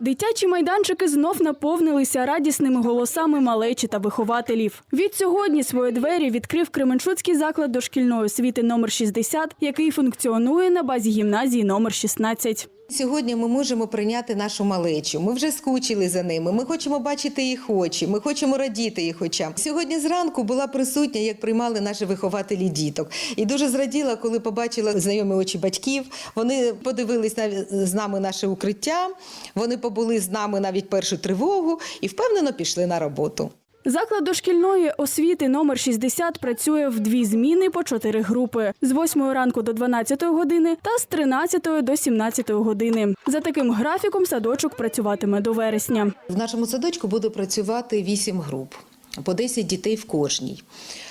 Дитячі майданчики знов наповнилися радісними голосами малечі та вихователів. Відсьогодні свої двері відкрив Кременчуцький заклад дошкільної освіти номер 60, який функціонує на базі гімназії номер 16. Сьогодні ми можемо прийняти нашу малечу. Ми вже скучили за ними. Ми хочемо бачити їх очі. Ми хочемо радіти їх очам. Сьогодні зранку була присутня, як приймали наші вихователі діток, і дуже зраділа, коли побачила знайомі очі батьків. Вони подивились з нами наше укриття. Вони побули з нами навіть першу тривогу і впевнено пішли на роботу. Заклад дошкільної освіти номер 60 працює в дві зміни по чотири групи з 8 ранку до 12 години та з 13 до 17 години. За таким графіком садочок працюватиме до вересня. В нашому садочку буде працювати 8 груп, по 10 дітей в кожній.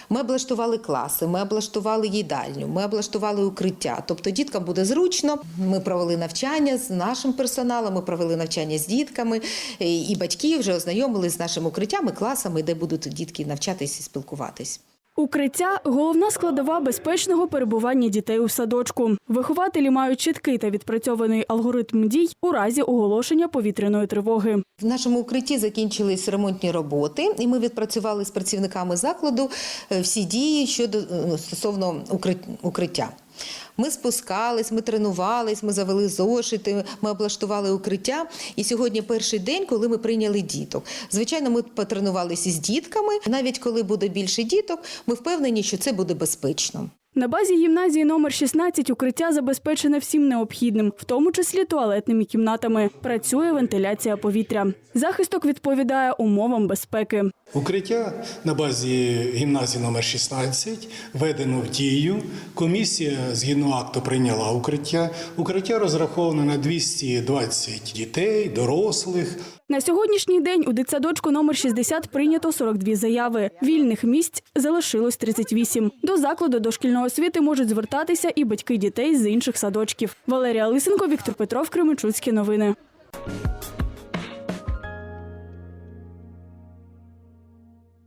Ми облаштували класи, ми облаштували їдальню, ми облаштували укриття. Тобто діткам буде зручно. Ми провели навчання з нашим персоналом, ми провели навчання з дітками, і батьки вже ознайомились з нашими укриттями, класами, де будуть дітки навчатись і спілкуватись. Укриття головна складова безпечного перебування дітей у садочку. Вихователі мають чіткий та відпрацьований алгоритм дій у разі оголошення повітряної тривоги. В нашому укритті закінчились ремонтні роботи, і ми відпрацювали з працівниками закладу е, всі дії щодо е, стосовно укрит- укриття. Ми спускались, ми тренувались, ми завели зошити, ми облаштували укриття. І сьогодні перший день, коли ми прийняли діток. Звичайно, ми потренувалися з дітками. Навіть коли буде більше діток, ми впевнені, що це буде безпечно. На базі гімназії номер 16 укриття забезпечене всім необхідним, в тому числі туалетними кімнатами. Працює вентиляція повітря. Захисток відповідає умовам безпеки. Укриття на базі гімназії номер 16 введено в дію. Комісія згідно акту прийняла укриття. Укриття розраховано на 220 дітей, дорослих. На сьогоднішній день у дитсадочку номер 60 прийнято 42 заяви. Вільних місць залишилось 38. До закладу дошкільної освіти можуть звертатися і батьки дітей з інших садочків. Валерія Лисенко, Віктор Петров, Кременчуцькі новини.